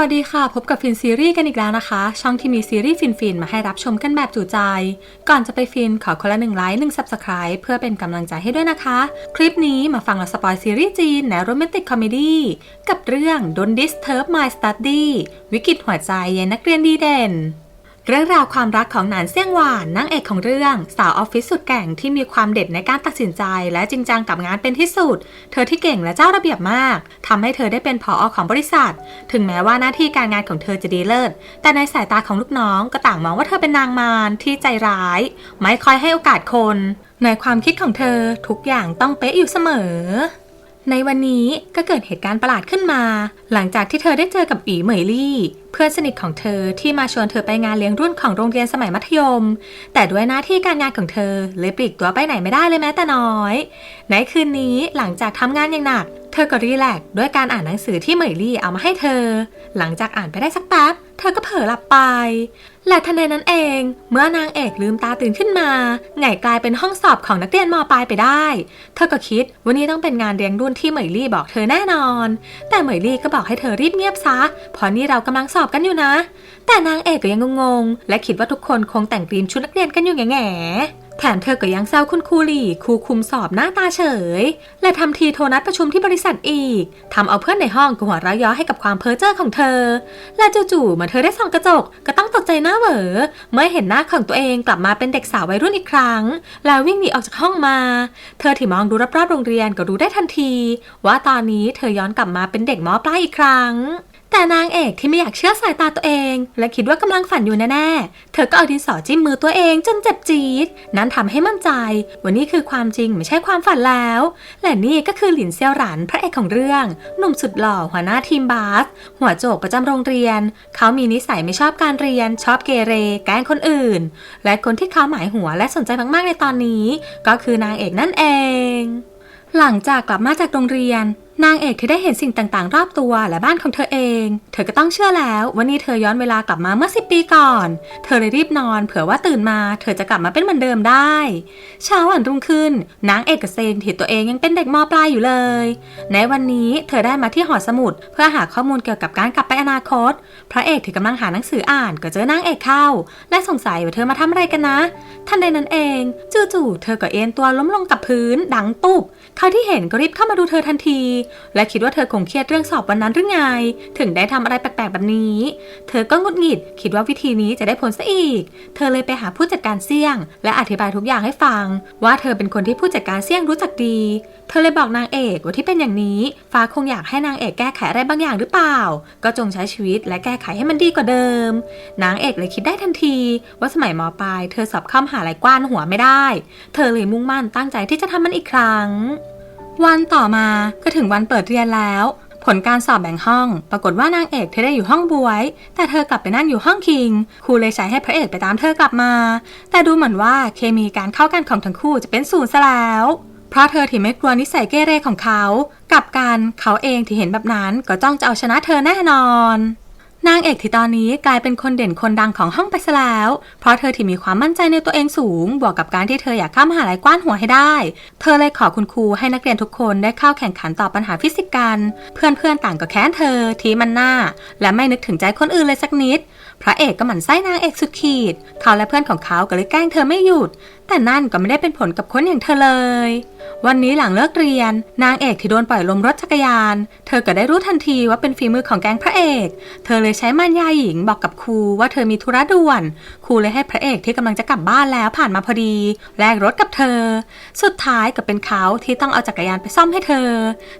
วัสดีค่ะ พบกับฟินซีรีส์กันอีกแล้วนะคะ ช่องที่มีซีรีส์ฟินๆ มาให้รับชมกันแบบจุใจ ก่อนจะไปฟินขอคนละหนึ่งไลค์หนึ่งซับสไคร b ์เพื่อเป็นกำลังใจให้ด้วยนะคะ คลิปนี้มาฟังเราสปอยซีรีส์จีนแนวโรแมนติกคอมเมดี้กับเรื่อง Don't Disturb My Study วิกฤตหัวใจเย็นนักเรียนดีเด่น เรื่องราวความรักของหนานเซี่ยงหวานนางเอกของเรื่องสาวออฟฟิศสุดแกร่งที่มีความเด็ดในการตัดสินใจ และจริงจังกับงานเป็นที่สุด เธอที่เก่งและเจ้าระเบียบมากทำให้เธอได้เป็นผออของบริษัท ถึงแม้ว่าหน้าที่การงานของเธอจะดีเลิศ แต่ในสายตาของลูกน้องก็ต่างมองว่าเธอเป็นนางมารที่ใจร้าย ไม่ค่อยให้โอกาสคน ในความคิดของเธอทุกอย่างต้องเป๊ะอยู่เสมอในวันนี้ก็เกิดเหตุการณ์ประหลาดขึ้นมา หลังจากที่เธอได้เจอกับอีเหมยลี่ เพื่อนสนิทของเธอที่มาชวนเธอไปงานเลี้ยงรุ่นของโรงเรียนสมัยมัธยม แต่ด้วยหน้าที่การงานของเธอเลยปลีกตัวไปไหนไม่ได้เลยแม้แต่น้อย ในคืนนี้หลังจากทำงานอย่างหนัก เธอก็รีแลกซ์ด้วยการอ่านหนังสือที่เหมยลี่เอามาให้เธอ หลังจากอ่านไปได้สักแป๊บเธอก็เผลอหลับไป และทันใดนั้นเอง เมื่อนางเอกลืมตาตื่นขึ้นมาไงกลายเป็นห้องสอบของนักเรียนมปลายไปได้ เธอก็คิดว่านี่ต้องเป็นงานเลี้ยงรุ่นที่เหมยลี่บอกเธอแน่นอน แต่เหมยลี่ก็บอกให้เธอรีบเงียบซะเพราะนี่เรากำลังสอบกันอยู่นะ แต่นางเอกก็ยังงงๆ และคิดว่าทุกคนคงแต่งธีมชุดนักเรียนกันอยู่แง่ๆแถมเธอก็ยังแซวคุณครูหลี่ครูคุมสอบหน้าตาเฉย และทำทีโทรนัดประชุมที่บริษัทอีกทำเอาเพื่อนในห้องก็หัวเราะย้อให้กับความเพ้อเจ้อของเธอ และจู่ๆเมื่อเธอได้ส่องกระจกก็ต้องตกใจหน้าเหวอเมื่อเห็นหน้าของตัวเองกลับมาเป็นเด็กสาววัยรุ่นอีกครั้ง แล้ววิ่งหนีออกจากห้องมา เธอที่มองดูรอบๆโรงเรียนก็รู้ได้ทันที ว่าตอนนี้เธอย้อนกลับมาเป็นเด็กมอปลายอีกครั้ง แต่นางเอกที่ไม่อยากเชื่อสายตาตัวเอง และคิดว่ากำลังฝันอยู่แน่ๆ เธอก็เอาดินสอจิ้มมือตัวเองจนเจ็บจี๊ด นั้นทำให้มั่นใจว่านี่คือความจริงไม่ใช่ความฝันแล้ว และนี่ก็คือหลินเซียวหรันพระเอกของเรื่อง หนุ่มสุดหล่อหัวหน้าทีมบาส หัวโจกประจำโรงเรียน เขามีนิสัยไม่ชอบการเรียน ชอบเกเร แกล้งคนอื่น และคนที่เขาหมายหัวและสนใจมากๆในตอนนี้ ก็คือนางเอกนั่นเอง หลังจากกลับมาจากโรงเรียน นางเอกที่ได้เห็นสิ่งต่างๆ รอบตัวและบ้านของเธอเอง เธอก็ต้องเชื่อแล้วว่านี่เธอย้อนเวลากลับมาเมื่อ10ปีก่อน เธอเลยรีบนอนเผื่อว่าตื่นมาเธอจะกลับมาเป็นเหมือนเดิมได้ เช้าวันรุ่งขึ้น นางเอกกับเซนตัวเองยังเป็นเด็กมปลายอยู่เลย ในวันนี้เธอได้มาที่หอสมุดเพื่อหาข้อมูลเกี่ยวกับการกลับไปอนาคต พระเอกที่กำลังหาหนังสืออ่านก็เจอนางเอกเข้า และสงสัยว่าเธอมาทำอะไรกันนะ ทันใดนั้นเอง จู่ๆเธอก็เอ็นตัวล้มลงกับพื้น ดังตุบ เขาที่เห็นก็รีบเข้ามาดูเธอทันที และคิดว่าเธอคงเครียดเรื่องสอบวันนั้นหรือไง ถึงได้ทำอะไรแปลกๆแบบนี้ เธอก็งุดหงิด คิดว่าวิธีนี้จะได้ผลซะอีก เธอเลยไปหาผู้จัดการเสี่ยง และอธิบายทุกอย่างให้ฟัง ว่าเธอเป็นคนที่ผู้จัดการเสี่ยงรู้จักดีเธอเลยบอกนางเอกว่าที่เป็นอย่างนี้ ฟ้าคงอยากให้นางเอกแก้ไขอะไรบางอย่างหรือเปล่า ก็จงใช้ชีวิตและแก้ไขให้มันดีกว่าเดิม นางเอกเลยคิดได้ทันที ว่าสมัยมปลายเธอสอบเข้ามหาลัยกว้านหัวไม่ได้ เธอเลยมุ่งมั่นตั้งใจที่จะทำมันอีกครั้ง วันต่อมาก็ถึงวันเปิดเรียนแล้ว ผลการสอบแบ่งห้อง ปรากฏว่านางเอกเธอได้อยู่ห้องบวย แต่เธอกลับไปนั่งอยู่ห้องคิง ครูเลยใช้ให้พระเอกไปตามเธอกลับมา แต่ดูเหมือนว่าเคมีการเข้ากันของทั้งคู่จะเป็นศูนย์ซะแล้ว เพราะเธอที่ไม่กลัวนิสัยเกเรของเขา กับกันเขาเองที่เห็นแบบนั้นก็จ้องจะเอาชนะเธอแน่นอน นางเอกที่ตอนนี้กลายเป็นคนเด่นคนดังของห้องไปซะแล้ว เพราะเธอที่มีความมั่นใจในตัวเองสูง บวกกับการที่เธออยากเข้ามหาลัยกว้านหัวให้ได้ เธอเลยขอคุณครูให้นักเรียนทุกคนได้เข้าแข่งขันตอบปัญหาฟิสิกส์กัน เพื่อนๆต่างก็แค้นเธอทีมันหน้า และไม่นึกถึงใจคนอื่นเลยสักนิดพระเอกก็หมั่นไส้นางเอกสุดขีด เขาและเพื่อนของเขาก็เลยแกล้งเธอไม่หยุดแต่นั่นก็ไม่ได้เป็นผลกับคนอย่างเธอเลย วันนี้หลังเลิกเรียน นางเอกที่โดนปล่อยลมรถจักรยาน เธอก็ได้รู้ทันทีว่าเป็นฝีมือของแก๊งพระเอก เธอเลยใช้มารยาหญิงบอกกับครูว่าเธอมีธุระด่วน ครูเลยให้พระเอกที่กำลังจะกลับบ้านแล้วผ่านมาพอดี แลกรถกับเธอ สุดท้ายก็เป็นเขาที่ต้องเอาจักรยานไปซ่อมให้เธอ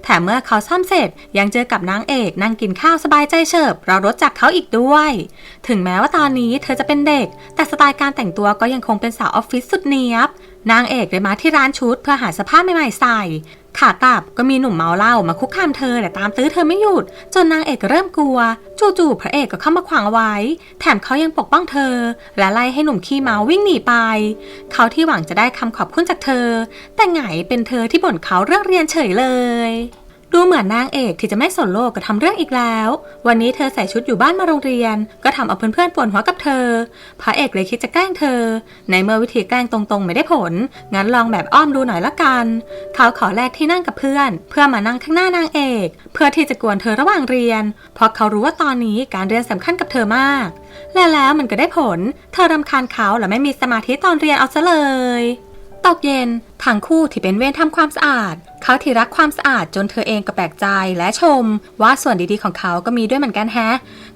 แถมเมื่อเขาซ่อมเสร็จ ยังเจอกับนางเอกนั่งกินข้าวสบายใจเฉิบรอรถจากเขาอีกด้วย ถึงแม้ว่าตอนนี้เธอจะเป็นเด็ก แต่สไตล์การแต่งตัวก็ยังคงเป็นสาวออฟฟิศสุดเนียบ นางเอกเลยมาที่ร้านชุดเพื่อหาเสภาพใหม่ๆใส่ขากลับก็มีหนุ่มเมาเหล้ามาคุกคามเธอแต่ตามตื้อเธอไม่หยุด จนนางเอกเริ่มกลัว จู่ๆพระเอกก็เข้ามาขวางเอาไว้ แถมเขายังปกป้องเธอ และไล่ให้หนุ่มขี้เมาวิ่งหนีไป เขาที่หวังจะได้คำขอบคุณจากเธอ แต่ไงเป็นเธอที่บ่นเขาเรื่องเรียนเฉยเลย ดูเหมือนนางเอกที่จะไม่สนโลกก็ทำเรื่องอีกแล้ว วันนี้เธอใส่ชุดอยู่บ้านมาโรงเรียน ก็ทำเอาเพื่อนๆปวดหัวกับเธอ พระเอกเลยคิดจะแกล้งเธอ ในเมื่อวิธีแกล้งตรงๆ ไม่ได้ผล งั้นลองแบบอ้อมดูหน่อยละกัน เขาขอแลกที่นั่งกับเพื่อน เพื่อมานั่งข้างหน้านางเอก เพื่อที่จะกวนเธอระหว่างเรียน เพราะเขารู้ว่าตอนนี้การเรียนสำคัญกับเธอมาก และแล้วมันก็ได้ผล เธอรำคาญเขาและไม่มีสมาธิตอนเรียนเอาซะเลยตกเย็นทั้งคู่ที่เป็นเวรทำความสะอาด เขาที่รักความสะอาดจนเธอเองก็แปลกใจและชม ว่าส่วนดีๆของเขาก็มีด้วยเหมือนกันแฮะ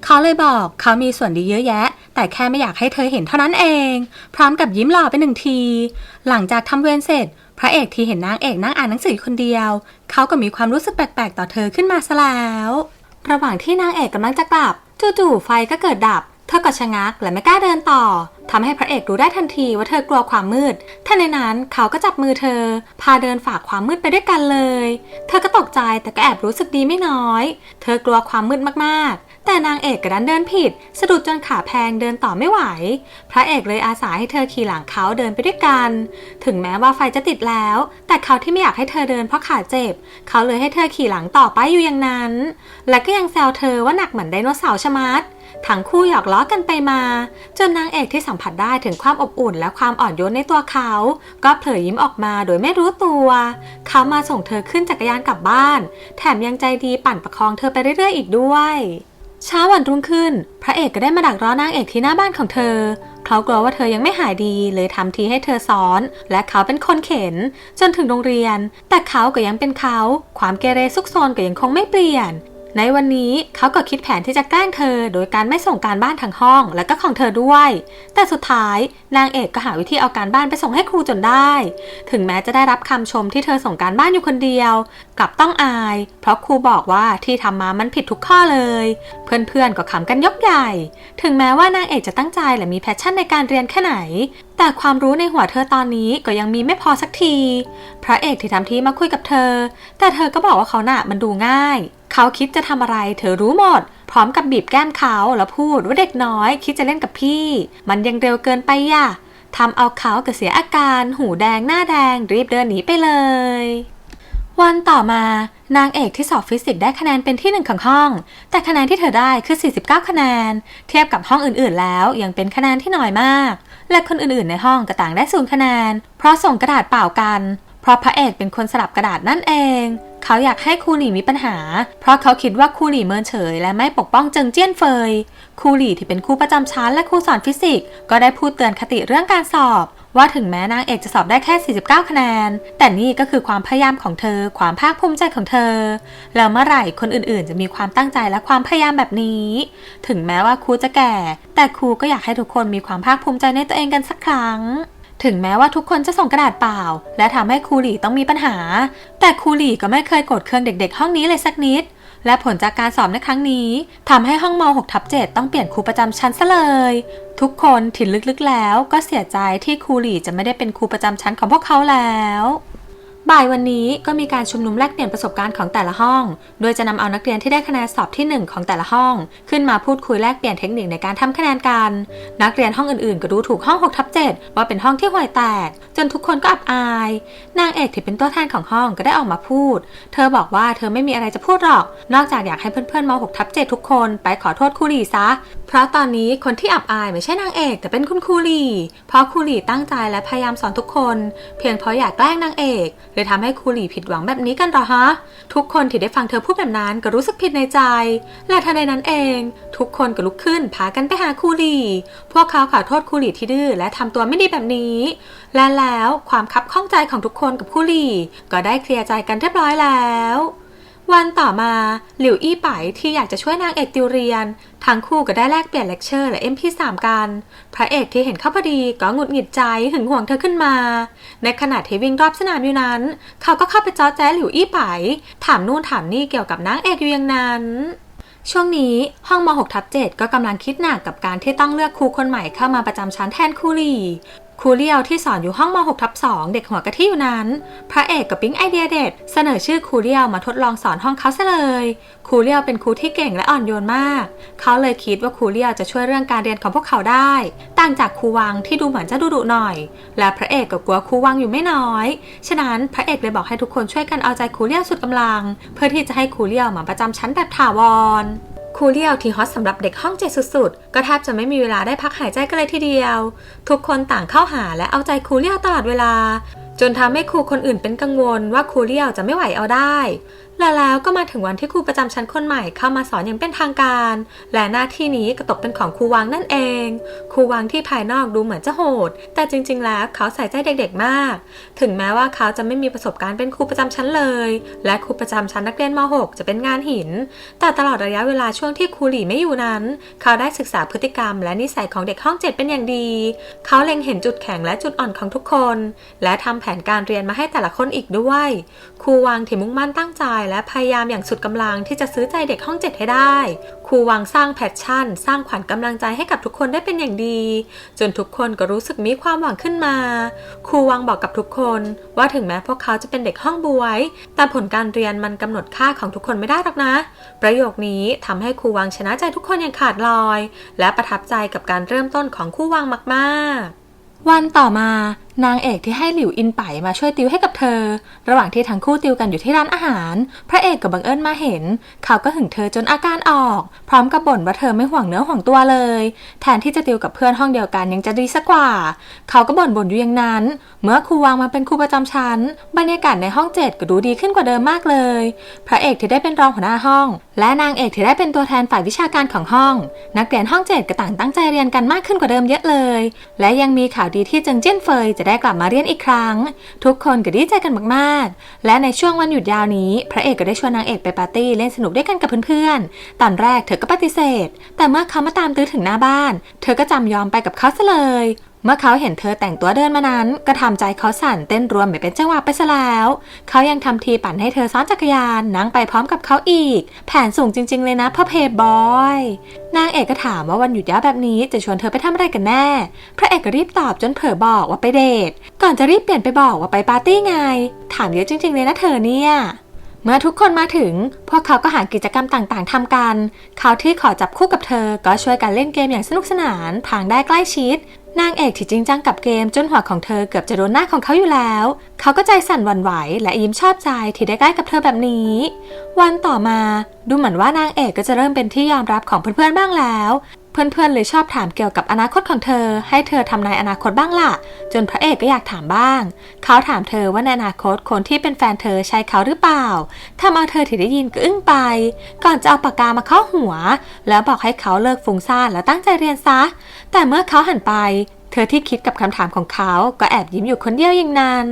เขาเลยบอกเขามีส่วนดีเยอะแยะ แต่แค่ไม่อยากให้เธอเห็นเท่านั้นเอง พร้อมกับยิ้มหล่อไปหนึ่งที หลังจากทำเวรเสร็จ พระเอกที่เห็นนางเอกนั่งอ่านหนังสือคนเดียว เขาก็มีความรู้สึกแปลกๆ ต่อเธอขึ้นมาซะแล้ว ระหว่างที่นางเอกกำลังจะกลับจู่ๆไฟก็เกิดดับ เธอก็ชะงักและไม่กล้าเดินต่อทำให้พระเอกรู้ได้ทันทีว่าเธอกลัวความมืดทันในนั้นเขาก็จับมือเธอ พาเดินฝ่าความมืดไปด้วยกันเลย เธอก็ตกใจแต่ก็แอบรู้สึกดีไม่น้อย เธอกลัวความมืดมากๆ แต่นางเอกกระดันเดินผิด สะดุดจนขาแพงเดินต่อไม่ไหว พระเอกเลยอาสาให้เธอขี่หลังเขาเดินไปด้วยกัน ถึงแม้ว่าไฟจะติดแล้ว แต่เขาที่ไม่อยากให้เธอเดินเพราะขาเจ็บ เขาเลยให้เธอขี่หลังต่อไปอยู่อย่างนั้น และก็ยังแซวเธอว่าหนักเหมือนไดโนเสาร์ชะมัด ทั้งคู่หยอกล้อกันไปมา จนนางเอกที่สัมผัสได้ถึงความอบอุ่นและความอ่อนโยนในตัวเขา ก็เผยยิ้มออกมาโดยไม่รู้ตัว เขามาส่งเธอขึ้นจักรยานกลับบ้าน แถมยังใจดีปั่นประคองเธอไปเรื่อยๆอีกด้วยเช้าวันรุ่งขึ้น พระเอกก็ได้มาดักรอนางเอกที่หน้าบ้านของเธอ เขากลัวว่าเธอยังไม่หายดีเลยทำทีให้เธอซ้อน และเขาเป็นคนเข็น จนถึงโรงเรียน แต่เขาก็ยังเป็นเขา ความเกเรซุกซนก็ยังคงไม่เปลี่ยน ในวันนี้เขาก็คิดแผนที่จะแกล้งเธอ โดยการไม่ส่งการบ้านทั้งห้อง และก็ของเธอด้วย แต่สุดท้ายนางเอกก็หาวิธีเอาการบ้านไปส่งให้ครูจนได้ ถึงแม้จะได้รับคำชมที่เธอส่งการบ้านอยู่คนเดียว กลับต้องอาย เพราะครูบอกว่าที่ทำมามันผิดทุกข้อเลย เพื่อนๆก็ขำกันยกใหญ่ ถึงแม้ว่านางเอกจะตั้งใจและมีแพชชั่นในการเรียนแค่ไหน แต่ความรู้ในหัวเธอตอนนี้ก็ยังมีไม่พอสักที พระเอกที่ทำทีมาคุยกับเธอ แต่เธอก็บอกว่าเขาน่ะมันดูง่าย เขาคิดจะทำอะไรเธอรู้หมด พร้อมกับบีบแก้มเขาแล้วพูดว่าเด็กน้อย คิดจะเล่นกับพี่ มันยังเร็วเกินไปย่ะทำเอาเขาเกิดเสียอาการ หูแดงหน้าแดง รีบเดินหนีไปเลย วันต่อมานางเอกที่สอบฟิสิกส์ได้คะแนนเป็นที่หนึ่งของห้อง แต่คะแนนที่เธอได้คือ 49 คะแนน เทียบกับห้องอื่นๆ แล้วยังเป็นคะแนนที่น้อยมาก และคนอื่นๆ ในห้องก็ต่างได้ศูนย์คะแนน เพราะส่งกระดาษเปล่ากัน เพราะพระเอกเป็นคนสลับกระดาษนั่นเอง เขาอยากให้ครูหลี่มีปัญหา เพราะเขาคิดว่าครูหลี่เมินเฉย และไม่ปกป้องเจิงเจี้ยนเฟยครูหลี่ที่เป็นครูประจำชั้นและครูสอนฟิสิกส์ก็ได้พูดเตือนคติเรื่องการสอบว่าถึงแม้นางเอกจะสอบได้แค่ 49 คะแนน แต่นี่ก็คือความพยายามของเธอ ความภาคภูมิใจของเธอ แล้วเมื่อไหร่คนอื่นๆ จะมีความตั้งใจและความพยายามแบบนี้ ถึงแม้ว่าครูจะแก่ แต่ครูก็อยากให้ทุกคนมีความภาคภูมิใจในตัวเองกันสักครั้ง ถึงแม้ว่าทุกคนจะส่งกระดาษเปล่า และทำให้ครูหลี่ต้องมีปัญหา แต่ครูหลี่ก็ไม่เคยโกรธเคืองเด็ก ๆ ห้องนี้เลยสักนิด และผลจากการสอบในครั้งนี้ทำให้ห้องม .6 ทับ7ต้องเปลี่ยนครูประจำชั้นซะเลย ทุกคนถิ่นลึกๆแล้ว ก็เสียใจที่ครูหลี่จะไม่ได้เป็นครูประจำชั้นของพวกเขาแล้ว บ่ายวันนี้ก็มีการชุมนุมแลกเปลี่ยนประสบการณ์ของแต่ละห้อง โดยจะนำเอานักเรียนที่ได้คะแนนสอบที่ 1 ของแต่ละห้อง ขึ้นมาพูดคุยแลกเปลี่ยนเทคนิคในการทำคะแนนกัน นักเรียนห้องอื่นๆ ก็ดูถูกห้อง6ทับ7ว่าเป็นห้องที่ห่วยแตก จนทุกคนก็อับอาย นางเอกที่เป็นตัวแทนของห้องก็ได้ออกมาพูด เธอบอกว่าเธอไม่มีอะไรจะพูดหรอก นอกจากอยากให้เพื่อนๆม6ทับ7ทุกคนไปขอโทษครูหลีซะ เพราะตอนนี้คนที่อับอายไม่ใช่นางเอก แต่เป็นคุณครูหลีเพราะครูหลีตั้งใจและพยายามสอนทุกคน เพียงเพราะอยากแกล้งนางเอกเลยทำให้ครูหลี่ผิดหวังแบบนี้กันหรอฮะ ทุกคนที่ได้ฟังเธอพูดแบบนั้นก็รู้สึกผิดในใจ และทันใดนั้นเอง ทุกคนก็ลุกขึ้นพากันไปหาครูหลี่ พวกเขาขอโทษครูหลี่ที่ดื้อและทำตัวไม่ดีแบบนี้ และแล้วความคับข้องใจของทุกคนกับครูหลี่ ก็ได้เคลียร์ใจกันเรียบร้อยแล้ว วันต่อมาหลิวอี้ไปที่อยากจะช่วยนางเอกติวเรียน ทั้งคู่ก็ได้แลกเปลี่ยนเลคเชอร์และ MP3 กัน พระเอกที่เห็นเข้าพอดีก็หงุดหงิดใจหึงหวงเธอขึ้นมา ในขณะที่วิ่งรอบสนามอยู่นั้น เขาก็เข้าไปจ้อแจ้หลิวอี้ไปถามนู่นถามนี่เกี่ยวกับนางเอกอยู่อย่างนั้นช่วงนี้ห้องม .6 ทับ7ก็กำลังคิดหนักกับการที่ต้องเลือกครูคนใหม่เข้ามาประจำชั้นแทนครูหลี ครูเลียวที่สอนอยู่ห้องม .6 ทับ2เด็กหัวกะทิอยู่นั้น พระเอกกับปิ๊งไอเดียเด็ด เสนอชื่อครูเลียวมาทดลองสอนห้องเขาซะเลยครูเลียวเป็นครูที่เก่งและอ่อนโยนมาก เขาเลยคิดว่าครูเลียวจะช่วยเรื่องการเรียนของพวกเขาได้ ต่างจากครูวังที่ดูเหมือนจะดุดุหน่อย และพระเอกก็กลัวครูวังอยู่ไม่น้อย ฉะนั้นพระเอกเลยบอกให้ทุกคนช่วยกันเอาใจครูเลียวสุดกำลัง เพื่อที่จะให้ครูเลียวมาประจำชั้นแบบถาวร ครูเลี้ยวที่ฮอตสำหรับเด็กห้องเจ็ดสุดๆ ก็แทบจะไม่มีเวลาได้พักหายใจกันเลยทีเดียว ทุกคนต่างเข้าหาและเอาใจครูเลี้ยวตลอดเวลา จนทำให้ครูคนอื่นเป็นกังวลว่าครูเลี้ยวจะไม่ไหวเอาได้ และแล้วก็มาถึงวันที่ครูประจำชั้นคนใหม่เข้ามาสอนอย่างเป็นทางการ และหน้าที่นี้ก็ตกเป็นของครูวังนั่นเอง ครูวังที่ภายนอกดูเหมือนจะโหด แต่จริง ๆ แล้วเขาใส่ใจเด็กๆมาก ถึงแม้ว่าเขาจะไม่มีประสบการณ์เป็นครูประจำชั้นเลย และครูประจำชั้นนักเรียนม .6 จะเป็นงานหิน แต่ตลอดระยะเวลาช่วงที่ครูหลี่ไม่อยู่นั้น เขาได้ศึกษาพฤติกรรม และนิสัยของเด็กห้องเจ็ดเป็นอย่างดี เขาเล็งเห็นจุดแข็งและจุดอ่อนของทุกคน และทำแผนการเรียนมาให้แต่ละคนอีกด้วย ครูวังที่มุ่งมั่นตั้งใจและพยายามอย่างสุดกำลังที่จะซื้อใจเด็กห้องเจ็ดให้ได้ ครูวังสร้างแพชชั่น สร้างขวัญกำลังใจให้กับทุกคนได้เป็นอย่างดี จนทุกคนก็รู้สึกมีความหวังขึ้นมา ครูวังบอกกับทุกคนว่าถึงแม้พวกเขาจะเป็นเด็กห้องบวย แต่ผลการเรียนมันกำหนดค่าของทุกคนไม่ได้หรอกนะ ประโยคนี้ทำให้ครูวังชนะใจทุกคนอย่างขาดลอย และประทับใจกับการเริ่มต้นของครูวังมาก ๆ วันต่อมา นางเอกที่ให้หลิวอินไปมาช่วยติวให้กับเธอ ระหว่างที่ทั้งคู่ติวกันอยู่ที่ร้านอาหาร พระเอกกับบังเอิญมาเห็น เขาก็หึงเธอจนอาการออก พร้อมกับบ่นว่าเธอไม่ห่วงเนื้อห่วงตัวเลย แทนที่จะติวกับเพื่อนห้องเดียวกันยังจะดีสักกว่า เขาก็บ่นบ่นอยู่อย่างนั้น เมื่อครูวางมาเป็นครูประจำชั้น บรรยากาศในห้องเจ็ดก็ดูดีขึ้นกว่าเดิมมากเลย พระเอกที่ได้เป็นรองหัวหน้าห้อง และนางเอกที่ได้เป็นตัวแทนฝ่ายวิชาการของห้อง นักเรียนห้องเจ็ดก็ต่างตั้งใจเรียนกันมากขึ้นกว่าเดิมเยอะเลย และยังมีข่าวดีที่เจิงเจี้ยนเฟยจะได้กลับมาเรียนอีกครั้ง ทุกคนก็ดีใจกันมากๆ และในช่วงวันหยุดยาวนี้ พระเอกก็ได้ชวนนางเอกไปปาร์ตี้เล่นสนุกด้วยกันกับเพื่อนๆ ตอนแรกเธอก็ปฏิเสธ แต่เมื่อเขามาตามตื้อถึงหน้าบ้าน เธอก็จำยอมไปกับเขาซะเลย เมื่อเขาเห็นเธอแต่งตัวเดินมานั้น ก็ทำใจเขาสั่นเต้นรวมไม่เป็นจังหวะไปซะแล้ว เขายังทำทีปั่นให้เธอซ้อนจักรยานนั่งไปพร้อมกับเขาอีก แผนสูงจริง ๆ เลยนะพ่อเพย์บอย นางเอกก็ถามว่าวันหยุดยาวแบบนี้จะชวนเธอไปทำอะไรกันแน่ พระเอกก็รีบตอบจนเผลอบอกว่าไปเดท ก่อนจะรีบเปลี่ยนไปบอกว่าไปปาร์ตี้ไง ถามเยอะจริง ๆ เลยนะเธอเนี่ยเมื่อทุกคนมาถึง พวกเขาก็หากิจกรรมต่างๆทำกัน เขาที่ขอจับคู่กับเธอ ก็ช่วยกันเล่นเกมอย่างสนุกสนาน ทางได้ใกล้ชิด นางเอกที่จริงจังกับเกมจนหัวของเธอเกือบจะโดนหน้าของเขาอยู่แล้ว เขาก็ใจสั่นหวั่นไหวและยิ้มชอบใจที่ได้ใกล้กับเธอแบบนี้ วันต่อมาดูเหมือนว่านางเอกก็จะเริ่มเป็นที่ยอมรับของเพื่อนๆบ้างแล้ว เพื่อนๆเลยชอบถามเกี่ยวกับอนาคตของเธอ ให้เธอทำนายอนาคตบ้างล่ะ จนพระเอกก็อยากถามบ้าง เขาถามเธอว่าในอนาคตคนที่เป็นแฟนเธอใช่เขาหรือเปล่าทำเอาเธอที่ได้ยินก็อึ้งไป ก่อนจะเอาปากกามาเข้าหัว แล้วบอกให้เขาเลิกฟุ้งซ่านแล้วตั้งใจเรียนซะ แต่เมื่อเขาหันไป เธอที่คิดกับคำถามของเขาก็แอบยิ้มอยู่คนเดียวอย่างนั้น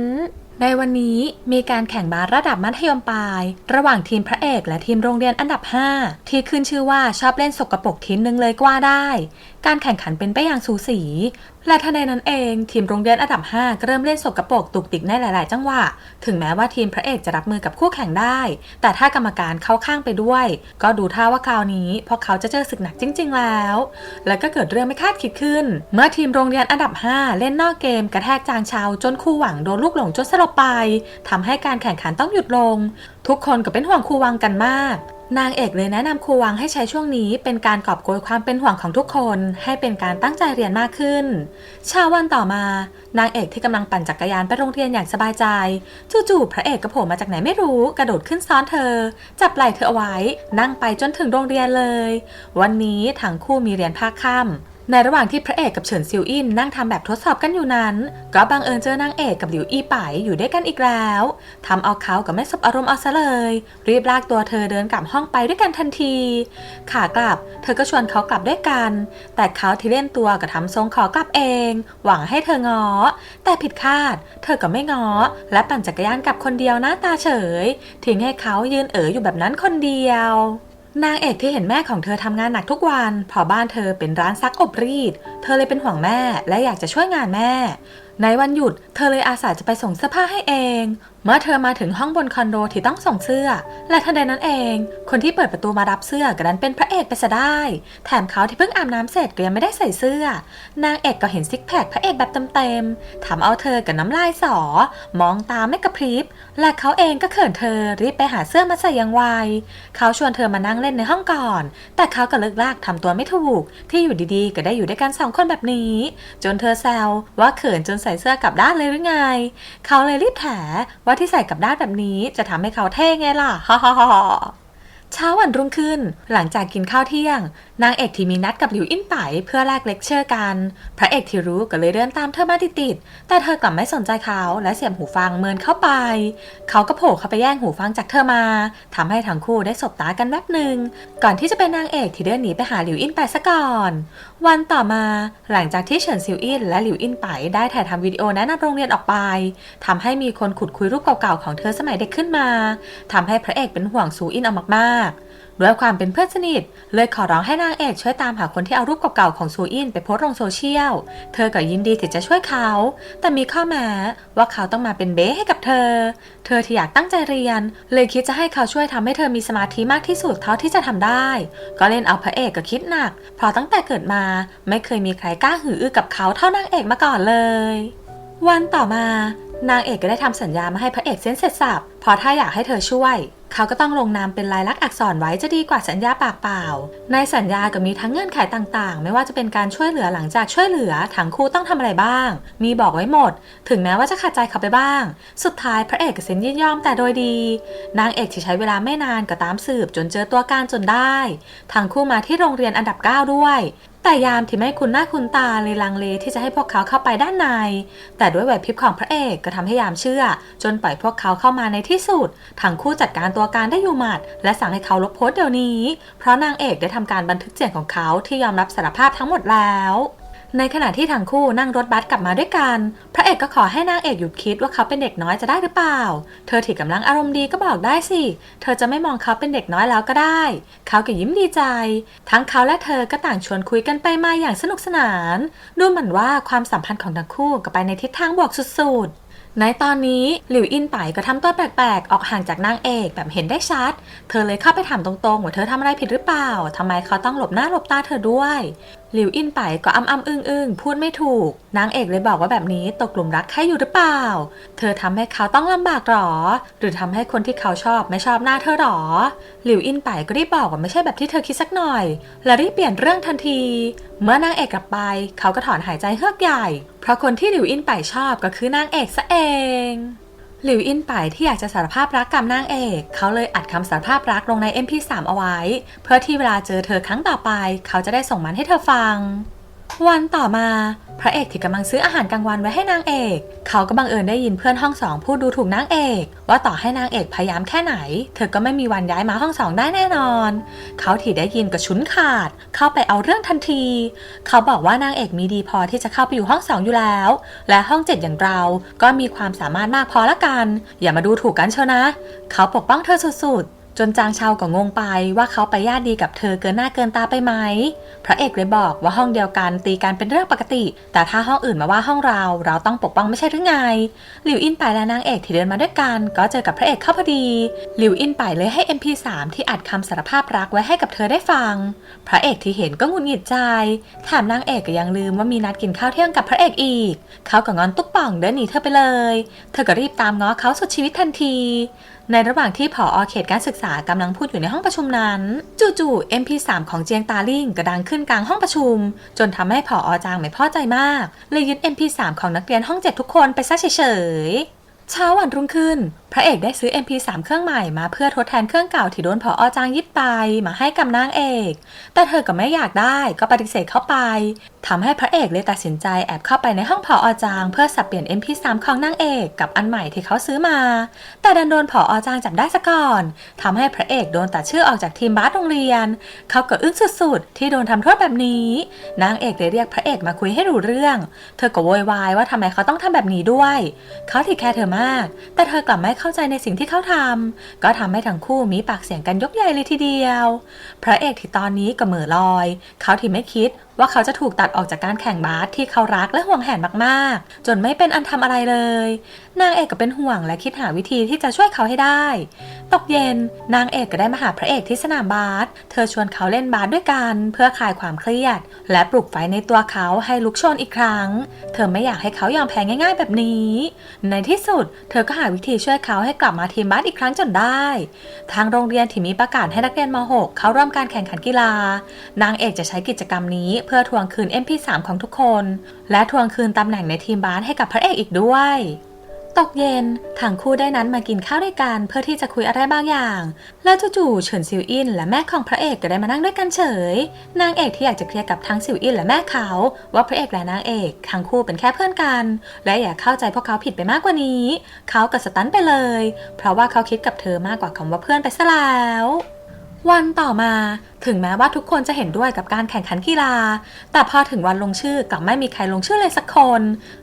ในวันนี้มีการแข่งบาสระดับมัธยมปลาย ระหว่างทีมพระเอกและทีมโรงเรียนอันดับ 5 ที่ขึ้นชื่อว่าชอบเล่นสกรปรกทีมหนึ่งเลยกว่าได้การแข่งขันเป็นไปอย่างสูสี และทันใดนั้นเอง ทีมโรงเรียนอันดับ 5 เริ่มเล่นสกรปรกตุกติกในหลาย ๆ จังหวะ ถึงแม้ว่าทีมพระเอกจะรับมือกับคู่แข่งได้ แต่ถ้ากรรมการเข้าข้างไปด้วย ก็ดูท่าว่าคราวนี้พวกเขาจะเจอศึกหนักจริง ๆ แล้ว แล้วก็เกิดเรื่องไม่คาดคิดขึ้น เมื่อทีมโรงเรียนอันดับ 5 เล่นนอกเกมกระแทกจางชาวจนคู่หวังโดนลูกหลงจนสลบไปทำให้การแข่งขันต้องหยุดลง ทุกคนก็เป็นห่วงครูวังกันมาก นางเอกเลยแนะนำครูวังให้ใช้ช่วงนี้เป็นการกอบโกยความเป็นห่วงของทุกคน ให้เป็นการตั้งใจเรียนมากขึ้น เช้าวันต่อมา นางเอกที่กำลังปั่นจักรยานไปโรงเรียนอย่างสบายใจ จู่ๆพระเอกก็โผล่มาจากไหนไม่รู้กระโดดขึ้นซ้อนเธอ จับไหล่เธอเอาไว้ นั่งไปจนถึงโรงเรียนเลย วันนี้ทั้งคู่มีเรียนภาคค่ำ ในระหว่างที่พระเอกกับเฉินซิวอินนั่งทำแบบทดสอบกันอยู่นั้น ก็บังเอิญเจอนางเอกกับหลิวอีไปอยู่ด้วยกันอีกแล้วทำเอาเขากับไม่สบอารมณ์เอาซะเลย รีบลากตัวเธอเดินกลับห้องไปด้วยกันทันที ขากลับ เธอก็ชวนเขากลับด้วยกัน แต่เขาที่เล่นตัวก็ทำทรงขอกลับเอง หวังให้เธองอแต่ผิดคาด เธอก็ไม่งอและปั่นจักรยานกลับคนเดียวหน้าตาเฉยทิ้งให้เขายืนเอ๋ออยู่แบบนั้นคนเดียว นางเอกที่เห็นแม่ของเธอทำงานหนักทุกวัน พอบ้านเธอเป็นร้านซักอบรีด เธอเลยเป็นห่วงแม่และอยากจะช่วยงานแม่ ในวันหยุดเธอเลยอาสาจะไปส่งเสื้อผ้าให้เอง เมื่อเธอมาถึงห้องบนคอนโดที่ต้องส่งเสื้อ และทันใดนั้นเอง คนที่เปิดประตูมารับเสื้อก็ดันเป็นพระเอกไปซะได้ แถมเขาที่เพิ่งอาบน้ำเสร็จก็ยังไม่ได้ใส่เสื้อ นางเอกก็เห็นซิกแพคพระเอกแบบเต็มๆทำเอาเธอกับน้ำลายสอ มองตาไม่กระพริบ และเขาเองก็เขินเธอรีบไปหาเสื้อมาใส่อยังไวเขาชวนเธอมานั่งเล่นในห้องก่อน แต่เขาก็เลิกลากทำตัวไม่ถูก ที่อยู่ดีๆ ก็ได้อยู่ด้วยกันสองคนแบบนี้ จนเธอแซวว่าเขินจนใส่เสื้อกลับด้านเลยหรือไง เขาเลยรีบแถว่าที่ใส่กลับด้านแบบนี้จะทำให้เขาเท่ไงล่ะฮ่าฮ่าฮ่า เช้าวันรุ่งขึ้น หลังจากกินข้าวเที่ยง นางเอกที่มีนัดกับหลิวอินไปเพื่อแลกเลคเชอร์กัน พระเอกที่รู้ก็เลยเดินตามเธอมาติดๆแต่เธอกลับไม่สนใจเขาและเสียบหูฟังเมินเข้าไป เขาก็โผล่เข้าไปแย่งหูฟังจากเธอมาทำให้ทั้งคู่ได้สบตากันแวบหนึ่งก่อนที่จะเป็นนางเอกที่เดินหนีไปหาหลิวอินไปซะก่อน วันต่อมาหลังจากที่เฉินซิวอินและหลิวอินไปได้ถ่ายทำวิดีโอแนะนำโรงเรียนออกไปทำให้มีคนขุดคุยรูปเก่าๆของเธอสมัยเด็กขึ้นมาทำให้พระเอกเป็นห่วงซูอินเอามากๆด้วยความเป็นเพื่อนสนิท เลยขอร้องให้นางเอกช่วยตามหาคนที่เอารูปเก่าๆของซูอินไปโพสลงโซเชียล เธอก็ยินดีที่จะช่วยเขา แต่มีข้อแม้ว่าเขาต้องมาเป็นเบ้ให้กับเธอ เธอที่อยากตั้งใจเรียน เลยคิดจะให้เขาช่วยทำให้เธอมีสมาธิมากที่สุดเท่าที่จะทำได้ ก็เล่นเอาพระเอกก็คิดหนัก เพราะตั้งแต่เกิดมาไม่เคยมีใครกล้าหืออื้อกับเขาเท่านางเอกมาก่อนเลย วันต่อมานางเอกก็ได้ทำสัญญามาให้พระเอกเซ็นเสร็จสับเพราะถ้าอยากให้เธอช่วย เขาก็ต้องลงนามเป็นลายลักษณ์อักษรไว้จะดีกว่าสัญญาปากเปล่า ในสัญญาก็มีทั้งเงื่อนไขต่างๆ ไม่ว่าจะเป็นการช่วยเหลือหลังจากช่วยเหลือทั้งคู่ต้องทำอะไรบ้าง มีบอกไว้หมด ถึงแม้ว่าจะขัดใจเขาไปบ้าง สุดท้ายพระเอกก็เซ็นยินยอมแต่โดยดี นางเอกที่ใช้เวลาไม่นานก็ตามสืบจนเจอตัวการจนได้ ทั้งคู่มาที่โรงเรียนอันดับ 9 ด้วยแต่ยามที่ไม่คุ้นหน้าคุ้นตาเลยลังเลที่จะให้พวกเขาเข้าไปด้านใน แต่ด้วยไหวพริบของพระเอกก็ทำให้ยามเชื่อ จนปล่อยพวกเขาเข้ามาในที่สุดทั้งคู่จัดการตัวการได้อยู่หมัด และสั่งให้เขาลบโพสต์เดี๋ยวนี้ เพราะนางเอกได้ทำการบันทึกเสียงของเขาที่ยอมรับสารภาพทั้งหมดแล้ว ในขณะที่ทั้งคู่นั่งรถบัสกลับมาด้วยกัน พระเอกก็ขอให้นางเอกหยุดคิดว่าเขาเป็นเด็กน้อยจะได้หรือเปล่า เธอที่กำลังอารมณ์ดีก็บอกได้สิ เธอจะไม่มองเขาเป็นเด็กน้อยแล้วก็ได้ เขาก็ยิ้มดีใจ ทั้งเขาและเธอก็ต่างชวนคุยกันไปมาอย่างสนุกสนาน ดูเหมือนว่าความสัมพันธ์ของทั้งคู่ก็ไปในทิศทางบวกสุดๆในตอนนี้หลิวอินไปก็ทำตัวแปลกๆ ออกห่างจากนางเอกแบบเห็นได้ชัด เธอเลยเข้าไปถามตรงๆ ว่าเธอทำอะไรผิดหรือเปล่าทำไมเขาต้องหลบหน้าหลบตาเธอด้วย หลิวอินไปก็อ้ำอ้ำอึ้งอึ้งพูดไม่ถูก นางเอกเลยบอกว่าแบบนี้ตกหลุมรักใครอยู่หรือเปล่า เธอทำให้เขาต้องลำบากหรอ หรือทำให้คนที่เขาชอบไม่ชอบหน้าเธอหรอ หลิวอินไปก็รีบบอกว่าไม่ใช่แบบที่เธอคิดสักหน่อย และรีบเปลี่ยนเรื่องทันที เมื่อนางเอกกลับไป เขาก็ถอนหายใจเฮือกใหญ่ เพราะคนที่หลิวอินไปชอบก็คือนางเอกซะเอง หลิวอินไปที่อยากจะสารภาพรักกับนางเอก เขาเลยอัดคำสารภาพรักลงใน MP3 เอาไว้ เพื่อที่เวลาเจอเธอครั้งต่อไป เขาจะได้ส่งมันให้เธอฟัง วันต่อมา พระเอกที่กำลังซื้ออาหารกลางวันไว้ให้นางเอก เขาก็บังเอิญได้ยินเพื่อนห้องสองพูดดูถูกนางเอก ว่าต่อให้นางเอกพยายามแค่ไหน เธอก็ไม่มีวันย้ายมาห้องสองได้แน่นอน เขาที่ได้ยินก็ฉุนขาด เข้าไปเอาเรื่องทันที เขาบอกว่านางเอกมีดีพอที่จะเข้าไปอยู่ห้องสองอยู่แล้ว และห้องเจ็ดอย่างเราก็มีความสามารถมากพอละกัน อย่ามาดูถูกกันเชียวนะ เขาปกป้องเธอสุดๆ จนจางชาวก็งงไปว่าเขาไปญาติดีกับเธอเกินหน้าเกินตาไปไหม พระเอกเลยบอกว่าห้องเดียวกันตีกันเป็นเรื่องปกติ แต่ถ้าห้องอื่นมาว่าห้องเรา เราต้องปกป้องไม่ใช่หรือไง หลิวอินไปและนางเอกที่เดินมาด้วยกัน ก็เจอกับพระเอกเข้าพอดี หลิวอินไปเลยให้ MP3 ที่อัดคำสารภาพรักไว้ให้กับเธอได้ฟัง พระเอกที่เห็นก็หงุดหงิดใจแถมนางเอกก็ยังลืมว่ามีนัดกินข้าวเที่ยงกับพระเอกอีก เขาก็งอนตุ๊กป่องเดินหนีเธอไปเลย เธอก็รีบตามง้อเขาสุดชีวิตทันที ในระหว่างที่ผอเขตการศึกษากำลังพูดอยู่ในห้องประชุมนั้น จู่ๆ MP3 ของเจียงตาลิ่งก็ดังขึ้นกลางห้องประชุม จนทำให้ผอจางไม่พอใจมาก เลยยึด MP3 ของนักเรียนห้องเจ็ดทุกคนไปซะเฉยเช้าวันรุ่งขึ้น พระเอกได้ซื้อ MP3 เครื่องใหม่มาเพื่อทดแทนเครื่องเก่าที่โดนผอจางยึดไปมาให้กับนางเอก แต่เธอก็ไม่อยากได้ก็ปฏิเสธเข้าไป ทำให้พระเอกเลยตัดสินใจแอบเข้าไปในห้องผออจาง เพื่อสับเปลี่ยน MP3 ของนางเอกกับอันใหม่ที่เขาซื้อมา แต่ดันโดนผออจางจับได้ซะก่อนทำให้พระเอกโดนตัดชื่อออกจากทีมบาสโรงเรียน เขาก็อึ้งสุดๆ ที่โดนทำโทษแบบนี้ นางเอกเลยเรียกพระเอกมาคุยให้รู้เรื่อง เธอก็โวยวายว่าทำไมเขาต้องทำแบบนี้ด้วย เขาที่แคร์เธอมาก แต่เธอกลับไม่เข้าใจในสิ่งที่เขาทำก็ทำให้ทั้งคู่มีปากเสียงกันยกใหญ่เลยทีเดียว พระเอกที่ตอนนี้ก็เหม่อลอย เขาที่ไม่คิด ว่าเขาจะถูกตัดออกจากการแข่งบาสที่เขารักและห่วงแหนมากๆ จนไม่เป็นอันทำอะไรเลย นางเอกก็เป็นห่วงและคิดหาวิธีที่จะช่วยเขาให้ได้ ตกเย็น นางเอกก็ได้มาหาพระเอกที่สนามบาส เธอชวนเขาเล่นบาสด้วยกัน เพื่อคลายความเครียด และปลุกไฟในตัวเขาให้ลุกโชนอีกครั้ง เธอไม่อยากให้เขายอมแพ้ง่าย ๆ แบบนี้ ในที่สุด เธอก็หาวิธีช่วยเขาให้กลับมาทีมบาสอีกครั้งจนได้ ทางโรงเรียนที่มีประกาศให้นักเรียนม .6 เข้าร่วมการแข่งขันกีฬา นางเอกจะใช้กิจกรรมนี้เพื่อทวงคืน MP3 ของทุกคน และทวงคืนตำแหน่งในทีมบาสให้กับพระเอกอีกด้วย ตกเย็นทั้งคู่ได้นั้นมากินข้าวด้วยกันเพื่อที่จะคุยอะไรบางอย่าง แล้วจู่ๆเฉินซิวอินและแม่ของพระเอกก็ได้มานั่งด้วยกันเฉย นางเอกที่อยากจะเคลียร์กับทั้งซิวอินและแม่เขา ว่าพระเอกและนางเอกทั้งคู่เป็นแค่เพื่อนกัน และอย่าเข้าใจพวกเขาผิดไปมากกว่านี้ เขาก็สตันไปเลย เพราะว่าเขาคิดกับเธอมากกว่าคำว่าเพื่อนไปซะแล้ววันต่อมาถึงแม้ว่าทุกคนจะเห็นด้วยกับการแข่งขันกีฬา แต่พอถึงวันลงชื่อกลับไม่มีใครลงชื่อเลยสักคน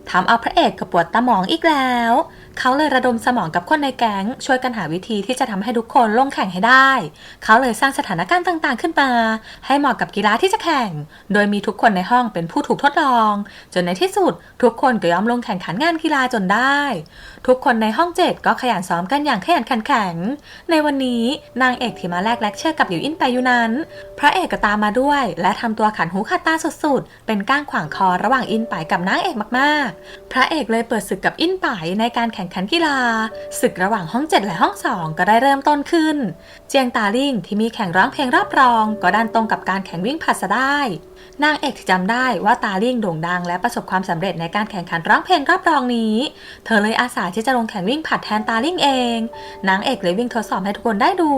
ทำเอาพระเอกกับปวดตาหมองอีกแล้ว เขาเลยระดมสมองกับคนในแก๊ง ช่วยกันหาวิธีที่จะทำให้ทุกคนลงแข่งให้ได้ เขาเลยสร้างสถานการณ์ต่างๆ ขึ้นมา ให้เหมาะกับกีฬาที่จะแข่ง โดยมีทุกคนในห้องเป็นผู้ถูกทดลอง จนในที่สุด ทุกคนก็ยอมลงแข่งขันงานกีฬาจนได้ ทุกคนในห้องเจ็ดก็ขยันซ้อมกันอย่างขยันขันแข็ง ในวันนี้นางเอกที่มาแลกเลคเชอร์กับหลิวอินไปอยู่นั้นพระเอกก็ตามมาด้วย และทำตัวขันหูขัดตาสุดๆ เป็นก้างขวางคอระหว่างอินป่ายกับนางเอกมากๆ พระเอกเลยเปิดศึกกับอินป่ายในการแข่งขันกีฬา ศึกระหว่างห้องเจ็ดและห้องสองก็ได้เริ่มต้นขึ้นเจียงตาลิ่งที่มีแข่งร้องเพลงรอบรอง ก็ดันตรงกับการแข่งวิ่งผลัดซะได้ นางเอกที่จำได้ว่าตาลิ่งโด่งดัง และประสบความสำเร็จในการแข่งขันร้องเพลงรอบรองนี้ เธอเลยอาสาที่จะลงแข่งวิ่งผลัดแทนตาลิ่งเอง นางเอกเลยวิ่งทดสอบให้ทุกคนได้ดู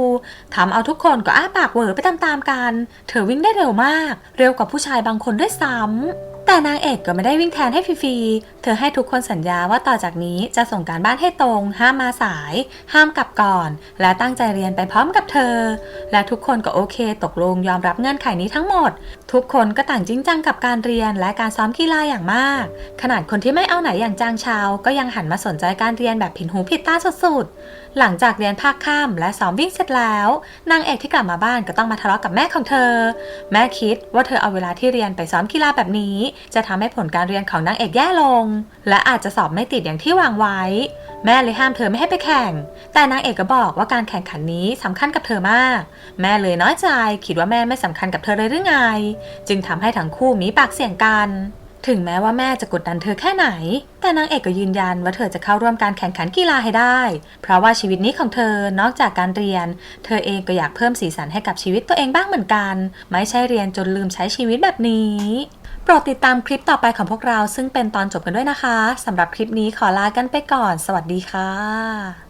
ทำเอาทุกคนก็อ้าปากเวอไปตามๆกัน เธอวิ่งได้เร็วมาก เร็วกว่าผู้ชายบางคนด้วยซ้ำ แต่นางเอกก็ไม่ได้วิ่งแทนให้ฟรีๆ เธอให้ทุกคนสัญญาว่าต่อจากนี้จะส่งการบ้านให้ตรง ห้ามมาสาย ห้ามกลับก่อน และตั้งใจเรียนไปพร้อมกับเธอ และทุกคนก็โอเค ตกลงยอมรับเงื่อนไขนี้ทั้งหมด ทุกคนก็ต่างจริงจังกับการเรียนและการซ้อมกีฬาอย่างมาก ขนาดคนที่ไม่เอาไหนอย่างจางชาว ก็ยังหันมาสนใจการเรียนแบบผิดหูผิดตาสุดๆ หลังจากเรียนภาคค่ำและซ้อมวิ่งเสร็จแล้ว นางเอกที่กลับมาบ้านก็ต้องมาทะเลาะกับแม่ของเธอ แม่คิดว่าเธอเอาเวลาที่เรียนไปซ้อมกีฬาแบบนี้ จะทำให้ผลการเรียนของนางเอกแย่ลง และอาจจะสอบไม่ติดอย่างที่วางไว้ แม่เลยห้ามเธอไม่ให้ไปแข่ง แต่นางเอกก็บอกว่าการแข่งขันนี้สำคัญกับเธอมาก แม่เลยน้อยใจคิดว่าแม่ไม่สำคัญกับเธอเลยหรือไง จึงทำให้ทั้งคู่มีปากเสียงกัน ถึงแม้ว่าแม่จะกดดันเธอแค่ไหน แต่นางเอกก็ยืนยันว่าเธอจะเข้าร่วมการแข่งขันกีฬาให้ได้ เพราะว่าชีวิตนี้ของเธอนอกจากการเรียน เธอเองก็อยากเพิ่มสีสันให้กับชีวิตตัวเองบ้างเหมือนกัน ไม่ใช่เรียนจนลืมใช้ชีวิตแบบนี้โปรดติดตามคลิปต่อไปของพวกเราซึ่งเป็นตอนจบกันด้วยนะคะสำหรับคลิปนี้ขอลากันไปก่อน สวัสดีค่ะ